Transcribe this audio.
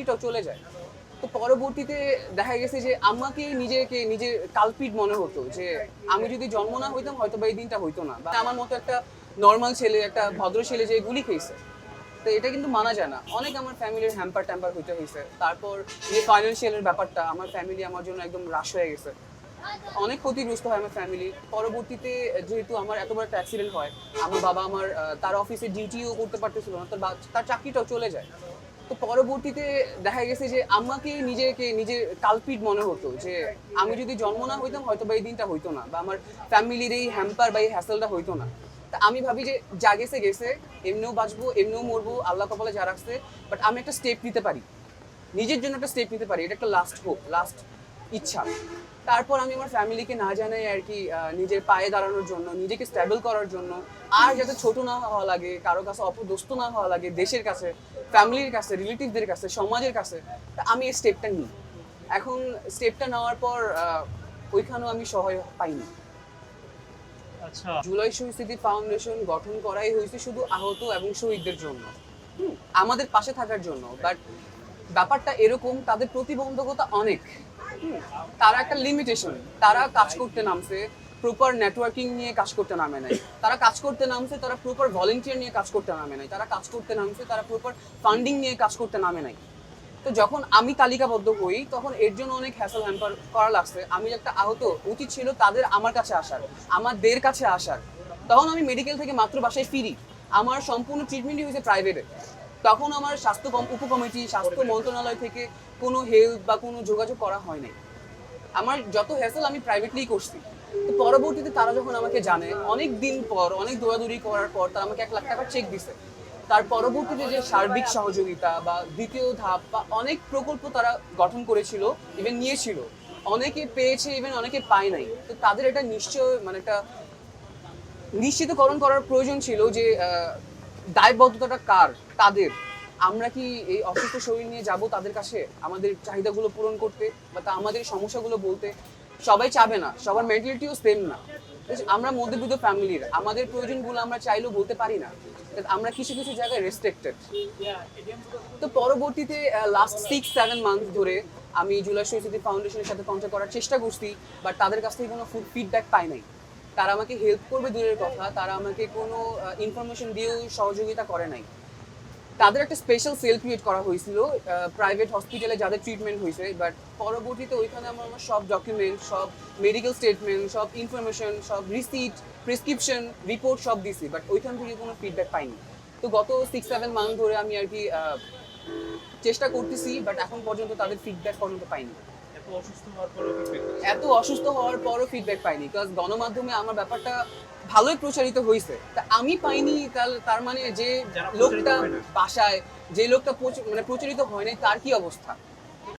চাকরিটাও চলে যায়। তো পরবর্তীতে দেখা গেছে যে আমাকে নিজেকে, নিজের কালপিট মনে হতো যে আমি যদি জন্ম না হইতাম, হয়তো বা এই দিনটা হইতো না। বা আমার মতো একটা নর্মাল ছেলে, একটা ভদ্র ছেলে যে গুলি খেয়েছে। তো এটা কিন্তু মানা যায় না। অনেক আমার ফ্যামিলির হ্যাম্পার ট্যাম্পার হইতে হয়েছে তারপর যে ফাইন্যান্সিয়ালের ব্যাপারটা, আমার ফ্যামিলি আমার জন্য একদম হ্রাস হয়ে গেছে। অনেক ক্ষতিগ্রস্ত হয় আমার ফ্যামিলি পরবর্তীতে যেহেতু আমার এত বড় অ্যাক্সিডেন্ট হয়, আমার বাবা আমার তার অফিসে ডিউটিও করতে পারতেছিল না তার চাকরিটাও চলে যায়। তো পরবর্তীতে দেখা গেছে যে আমাকে নিজেকে, নিজের কালপিট মনে হতো যে আমি যদি জন্ম না হইতাম, হয়তো বা এই দিনটা হইতো না বা আমার ফ্যামিলির এই হ্যাম্পার বা এই হ্যাসেলটা হইতো না। তা আমি ভাবি যে যা গেছে গেছে, এমনিও বাঁচবো, এমনিও মরবো, আল্লাহ কপালে যা রাখছে বাট আমি একটা স্টেপ নিতে পারি। নিজের জন্য একটা স্টেপ নিতে পারি, এটা একটা লাস্ট হোপ লাস্ট ইচ্ছা। তারপর আমি আমার ফ্যামিলিকে না জানাই আর কি নিজের পায়ে দাঁড়ানোর জন্য নিজেকে স্টেবল করার জন্য। আর যাতে ছোট না হওয়া লাগে কারও কাছে অপদস্ত না হওয়া লাগে দেশের কাছে ফ্যামিলির কাছে রিলেটিভদের কাছে সমাজের কাছে তা আমি এই স্টেপটা নিই। এখন স্টেপটা নেওয়ার পর ওইখানেও আমি সহায় পাইনি। আচ্ছা। জুলাই শহীদ ফাউন্ডেশন গঠন করাই হয়েছে শুধু আহত এবং শহীদদের জন্য। আমাদের পাশে থাকার জন্য বাট ব্যাপারটা এরকম তাদের প্রতিবন্ধকতা অনেক। তারা একটা লিমিটেশন তারা কাজ করতে নামছে প্রপার নেটওয়ার্কিং নিয়ে কাজ করতে নামে নাই। তারা কাজ করতে নামছে, তারা প্রপার ভলেন্টিয়ার নিয়ে কাজ করতে নামে নাই। তারা কাজ করতে নামছে, তারা প্রপার ফান্ডিং নিয়ে কাজ করতে নামে নাই। তো যখন আমি তালিকাবদ্ধ হই, তখন এর জন্য অনেক হ্যাসেল হ্যাম্পার করা লাগছে। আমি একটা আহত, উচিত ছিল তাদের আমার কাছে আসার, আমাদের কাছে আসার। তখন আমি মেডিকেল থেকে মাত্র বাসায় ফিরি। আমার সম্পূর্ণ ট্রিটমেন্টই হয়েছে প্রাইভেটে তখন আমার স্বাস্থ্য কম- উপকমিটি, স্বাস্থ্য মন্ত্রণালয় থেকে কোনো হেলথ বা কোনো যোগাযোগ করা হয় নাই। আমার যত হ্যাসেল আমি প্রাইভেটলি করছি। তো পরবর্তীতে তারা যখন আমাকে জানে, অনেক দিন পর, অনেক দৌড়াদৌড়ি করার পর তারা আমাকে এক লাখ টাকার চেক দিছে। তার পরবর্তীতে যে সার্বিক সহযোগিতা বা দ্বিতীয় ধাপ বা অনেক প্রকল্প তারা গঠন করেছিল ইভেন নিয়েছিল, অনেকে পেয়েছে ইভেন অনেকে পায় নাই। তো তাদের এটা নিশ্চয় মানে একটা নিশ্চিতকরণ করার প্রয়োজন ছিল যে দায়বদ্ধতাটা কার? তাদের। আমরা কি এই অসুস্থ শরীর নিয়ে যাব তাদের কাছে? আমাদের চাহিদাগুলো পূরণ করতে বা তা আমাদের সমস্যাগুলো বলতে? সবাই চাবে না। সবার মেন্টালিটিও সেম না। আমরা মধ্যবিত্ত ফ্যামিলির, আমাদের প্রয়োজনগুলো আমরা চাইলেও বলতে পারি না। আমরা কিছু কিছু জায়গায় রেস্ট্রিক্টেড তো পরবর্তীতে লাস্ট সিক্স সেভেন মান্থ ধরে আমি জুলাই শহীদ ফাউন্ডেশনের সাথে কন্ট্যাক্ট করার চেষ্টা করছি বাট তাদের কাছ থেকে কোনো ফুড ফিডব্যাক পাই নাই। তারা আমাকে হেল্প করবে দূরের কথা, তারা আমাকে কোনো ইনফরমেশন দিয়েও সহযোগিতা করে নাই। তাদের একটা স্পেশাল সেল ক্রিয়েট করা হয়েছিল প্রাইভেট হসপিটালে যাদের ট্রিটমেন্ট হয়েছে বাট পরবর্তীতে ওইখানে আমার আমার সব ডকুমেন্ট সব মেডিকেল স্টেটমেন্ট সব ইনফরমেশন সব রিসিট প্রেসক্রিপশন রিপোর্ট সব দিছি বাট ওইখান থেকে কোনো ফিডব্যাক পাইনি। তো গত সিক্স সেভেন মান্থ ধরে আমি আর কি চেষ্টা করতেছি বাট এখন পর্যন্ত তাদের ফিডব্যাক পর্যন্ত পাইনি। অসুস্থ হওয়ার পরেও feedback এত অসুস্থ হওয়ার পরও ফিডব্যাক পাইনি গণমাধ্যমে আমার ব্যাপারটা ভালোই প্রচারিত হয়েছে তা আমি পাইনি তাহলে তার মানে যে লোকটা বাসায় যে লোকটা মানে প্রচারিত হয় নাই তার কি অবস্থা?